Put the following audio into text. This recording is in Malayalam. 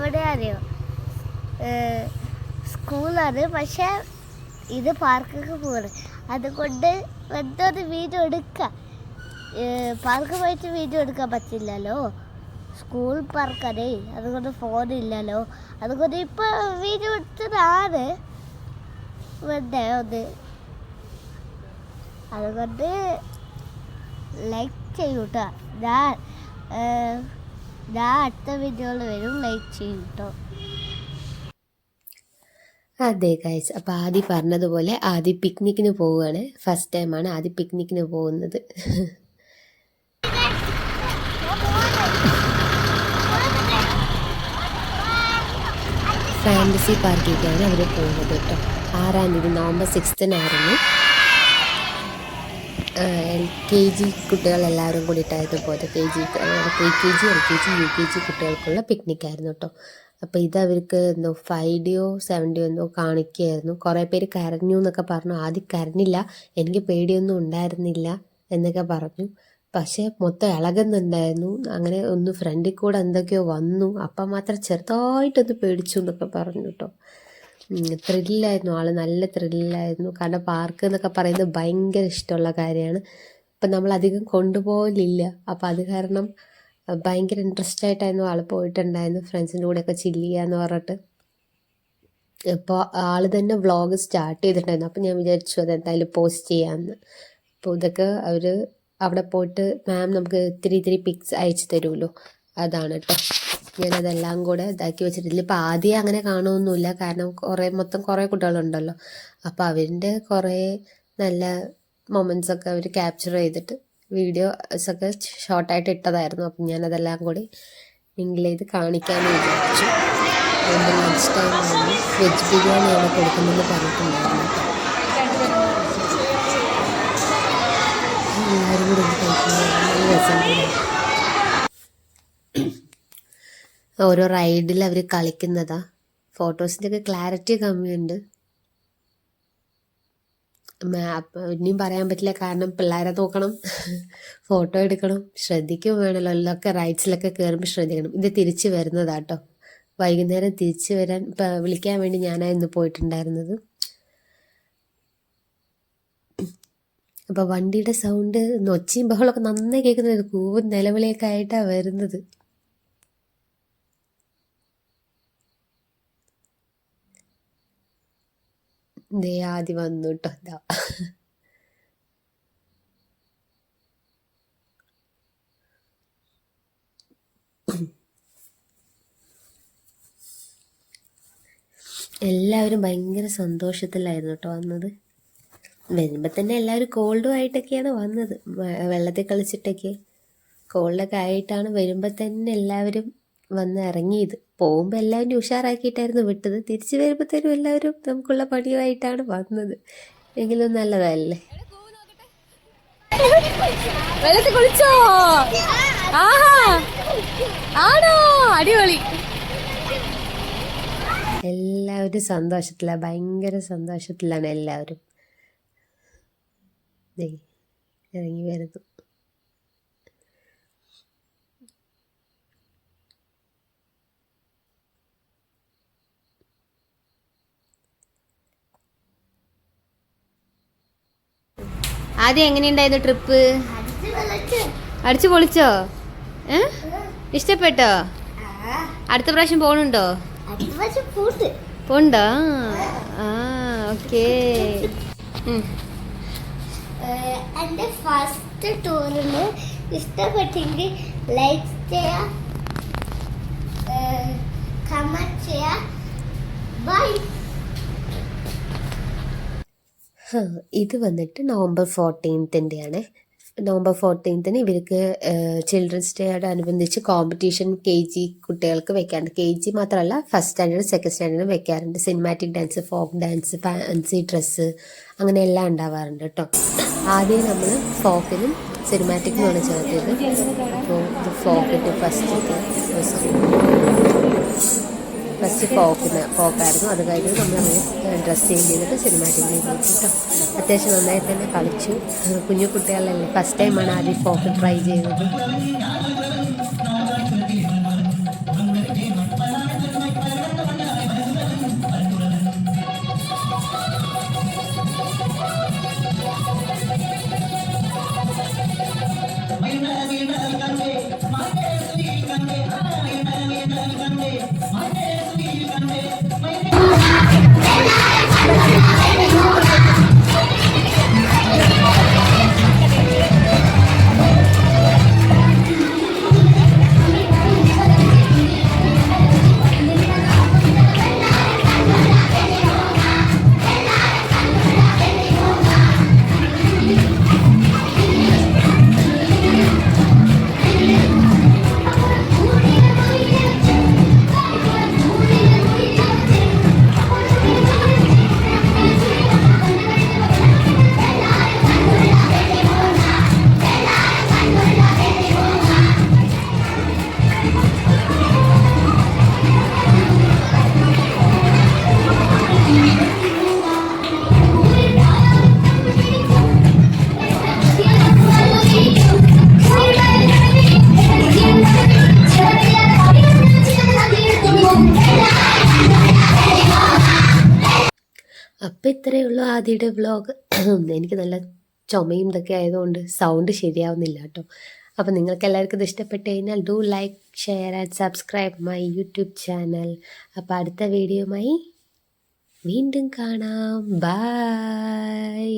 അവിടെ അറിയോ? സ്കൂളാണ്. പക്ഷെ ഇത് പാർക്കൊക്കെ പോകണം അതുകൊണ്ട് എന്തൊരു വീഡിയോ എടുക്കാം. പാർക്ക് പോയിട്ട് വീഡിയോ എടുക്കാൻ പറ്റില്ലല്ലോ. സ്കൂൾ പാർക്കറേ അതുകൊണ്ട് ഫോണില്ലല്ലോ അതുകൊണ്ട് ഇപ്പോൾ വീഡിയോ എടുത്തതാണ്. വേണ്ടേ ഒന്ന്. അതുകൊണ്ട് ലൈക്ക് ചെയ്യൂട്ടോ. ഞാൻ ഞാൻ അടുത്ത വീഡിയോയിൽ വരും. ലൈക്ക് ചെയ്യും കേട്ടോ അതെ ഗൈസ് അപ്പോൾ ആദ്യം പറഞ്ഞതുപോലെ ആദ്യം പിക്നിക്കിന് പോവുകയാണ്. ഫസ്റ്റ് ടൈമാണ് ആദ്യം പിക്നിക്കിന് പോകുന്നത്. ഫാന്റസി പാർക്കിലേക്കാണ് അവർ പോകുന്നത് കേട്ടോ ആറാം തീയതി നവംബർ സിക്സ്തിനായിരുന്നു എൽ കെ ജി കുട്ടികളെല്ലാവരും കൂടിയിട്ടായിരുന്നു പോയത് K G pre K G L K G U K G കുട്ടികൾക്കുള്ള പിക്നിക് ആയിരുന്നു കേട്ടോ അപ്പോൾ ഇത് അവർക്ക് എന്തോ ഫൈവ് ഡിയോ സെവൻ ഡിയോ എന്തോ കാണിക്കുകയായിരുന്നു. കുറേ പേര് കരഞ്ഞു എന്നൊക്കെ പറഞ്ഞു. ആദ്യം കരഞ്ഞില്ല. എനിക്ക് പേടിയൊന്നും ഉണ്ടായിരുന്നില്ല എന്നൊക്കെ പറഞ്ഞു. പക്ഷേ മൊത്തം ഇളകുന്നുണ്ടായിരുന്നു. അങ്ങനെ ഒന്ന് ഫ്രണ്ടിൽ കൂടെ എന്തൊക്കെയോ വന്നു. അപ്പം മാത്രം ചെറുതായിട്ടൊന്ന് പേടിച്ചു എന്നൊക്കെ പറഞ്ഞു കേട്ടോ ത്രില്ലായിരുന്നു. ആൾ നല്ല ത്രില്ലായിരുന്നു. കാരണം പാർക്ക് എന്നൊക്കെ പറയുന്നത് ഭയങ്കര ഇഷ്ടമുള്ള കാര്യമാണ്. ഇപ്പം നമ്മൾ അധികം കൊണ്ടുപോകലില്ല. അപ്പം അത് കാരണം ഭയങ്കര ഇൻട്രസ്റ്റ് ആയിട്ടായിരുന്നു ആൾ പോയിട്ടുണ്ടായിരുന്നു ഫ്രണ്ട്സിന്റെ കൂടെയൊക്കെ ചില്ല് ചെയ്യാന്ന് പറഞ്ഞിട്ട്. ഇപ്പോൾ ആൾ തന്നെ വ്ളോഗ് സ്റ്റാർട്ട് ചെയ്തിട്ടുണ്ടായിരുന്നു. അപ്പം ഞാൻ വിചാരിച്ചു അത് എന്തായാലും പോസ്റ്റ് ചെയ്യാമെന്ന് അപ്പോൾ ഇതൊക്കെ അവർ അവിടെ പോയിട്ട് മാം നമുക്ക് ഇത്തിരി ഇത്തിരി പിക്സ് അയച്ചു തരുമല്ലോ. അതാണ് കേട്ടോ ഞാനതെല്ലാം കൂടെ ഇതാക്കി വെച്ചിട്ടില്ല ഇപ്പം ആദ്യം അങ്ങനെ കാണുമൊന്നുമില്ല കാരണം കുറേ മൊത്തം കുറേ കുട്ടികളുണ്ടല്ലോ. അപ്പോൾ അവരിന്റെ കുറേ നല്ല മൊമെന്റ്സ് ഒക്കെ അവർ ക്യാപ്ചർ ചെയ്തിട്ട് വീഡിയോസ് ഒക്കെ ഷോർട്ടായിട്ട് ഇട്ടതായിരുന്നു. അപ്പം ഞാനതെല്ലാം കൂടി മിങ്കിൾ ചെയ്ത് കാണിക്കാമെന്ന് വിചാരിച്ചു. അതുകൊണ്ട് ലഞ്ച് ടൈമാണ് വെജ് ബിരിയാണിയാണ് കൊടുക്കുന്നതെന്ന് പറഞ്ഞിട്ടുണ്ടായിരുന്നു. എല്ലാവരും കൂടി കഴിക്കുന്നത് നല്ല രസമുണ്ട് ഓരോ റൈഡിൽ അവർ കളിക്കുന്നതാ. ഫോട്ടോസിന്റെ ഒക്കെ ക്ലാരിറ്റി കമ്മിയുണ്ട്. മാപ്പ് ഇനിയും പറയാൻ പറ്റില്ല. കാരണം പിള്ളേരെ നോക്കണം. ഫോട്ടോ എടുക്കണം. ശ്രദ്ധിക്കും വേണമല്ലോ എല്ലൊക്കെ റൈഡ്സിലൊക്കെ കയറുമ്പോൾ ശ്രദ്ധിക്കണം. ഇത് തിരിച്ച് വരുന്നതാട്ടോ. വൈകുന്നേരം തിരിച്ചു വരാൻ വിളിക്കാൻ വേണ്ടി ഞാനായിരുന്നു പോയിട്ടുണ്ടായിരുന്നത്. അപ്പോൾ വണ്ടിയുടെ സൗണ്ട് നൊച്ചിയും ബഹളമൊക്കെ നന്നായി കേൾക്കുന്നത് കൂവും നിലവിളിയൊക്കെ ആയിട്ടാണ് വരുന്നത്. ദേ ആദ്യം വന്നു കേട്ടോ എന്താ എല്ലാവരും ഭയങ്കര സന്തോഷത്തിലായിരുന്നു കേട്ടോ വന്നത്. വരുമ്പോൾ തന്നെ എല്ലാവരും കോൾഡും ആയിട്ടൊക്കെയാണ് വന്നത് വെള്ളത്തിൽ കളിച്ചിട്ടൊക്കെ കോൾഡൊക്കെ ആയിട്ടാണ് വരുമ്പോൾ തന്നെ എല്ലാവരും വന്ന് ഇറങ്ങിയത് പോകുമ്പോൾ എല്ലാവരും ഉഷാറാക്കിയിട്ടായിരുന്നു വിട്ടത്. തിരിച്ചു വരുമ്പോഴത്തേനും എല്ലാവരും നമുക്കുള്ള പണിയുമായിട്ടാണ് വന്നത്. എങ്കിലും നല്ലതല്ലേ? വെള്ളത്തിൽ കുളിച്ചോ? ആഹാ. ആണോ? അടിപൊളി. എല്ലാവരും സന്തോഷത്തിലാണ് ഭയങ്കര സന്തോഷത്തിലാണ് എല്ലാവരും. ഇറങ്ങി വരുന്നു. ആദ്യം എങ്ങനെയുണ്ടായിരുന്നു ട്രിപ്പ് അടിച്ചു പൊളിച്ചോ ഏ ഇഷ്ടപ്പെട്ടോ അടുത്ത പ്രാവശ്യം പോണുണ്ടോ അടുത്ത പ്രാവശ്യം പൂട്ട് പോണ്ടോ ആ ഓക്കേ എൻ്റെ ഫസ്റ്റ് ടൂറിന് ഇഷ്ടപ്പെട്ടെങ്കിൽ ലൈക്ക് ചെയ്യാം കമൻറ്റ് ചെയ്യാം ബൈ ഹാ, ഇത് വന്നിട്ട് നവംബർ ഫോർട്ടീൻത്തിന്റെയാണ് നവംബർ ഫോർട്ടീൻത്തിന് ഇവർക്ക് ചിൽഡ്രൻസ് ഡേയോടനുബന്ധിച്ച് കോമ്പറ്റീഷൻ കെ ജി കുട്ടികൾക്ക് വെക്കാറുണ്ട്. കെ ജി മാത്രമല്ല ഫസ്റ്റ് സ്റ്റാൻഡേർഡ് സെക്കൻഡ് സ്റ്റാൻഡേർഡും വെക്കാറുണ്ട്. Cinematic dance folk dance fancy dress അങ്ങനെ എല്ലാം ഉണ്ടാവാറുണ്ട് കേട്ടോ ആദ്യം നമ്മൾ ഫോക്കിനും സിനിമാറ്റിക്കിനുമാണ് ചേർത്തത് അപ്പോൾ ഫോക്കിട്ട് ഫസ്റ്റ് ഫസ്റ്റ് ഫസ്റ്റ് ഫോക്കിന് ഫോക്കായിരുന്നു അത് കഴിഞ്ഞ് നമ്മൾ ഡ്രസ്സ് ചേഞ്ച് ചെയ്തിട്ട് സിനിമാറ്റിക്കിൽ പോയി കേട്ടോ. അത്യാവശ്യം നന്നായി തന്നെ കളിച്ചു. കുഞ്ഞു കുട്ടികളല്ലേ ഫസ്റ്റ് ടൈമാണ് ആദ്യം ഫോക്ക് ട്രൈ ചെയ്തത്. Thank you. Thank you. അപ്പം ഇത്രയേ ഉള്ളൂ ആദ്യയുടെ വ്ലോഗ് എനിക്ക് നല്ല ചുമയും ഇതൊക്കെ ആയതുകൊണ്ട് സൗണ്ട് ശരിയാവുന്നില്ല കേട്ടോ. അപ്പം നിങ്ങൾക്ക് എല്ലാവർക്കും ഇത് ഇഷ്ടപ്പെട്ട് കഴിഞ്ഞാൽ do like share and subscribe my YouTube channel അപ്പോൾ അടുത്ത വീഡിയോയുമായി വീണ്ടും കാണാം. ബൈ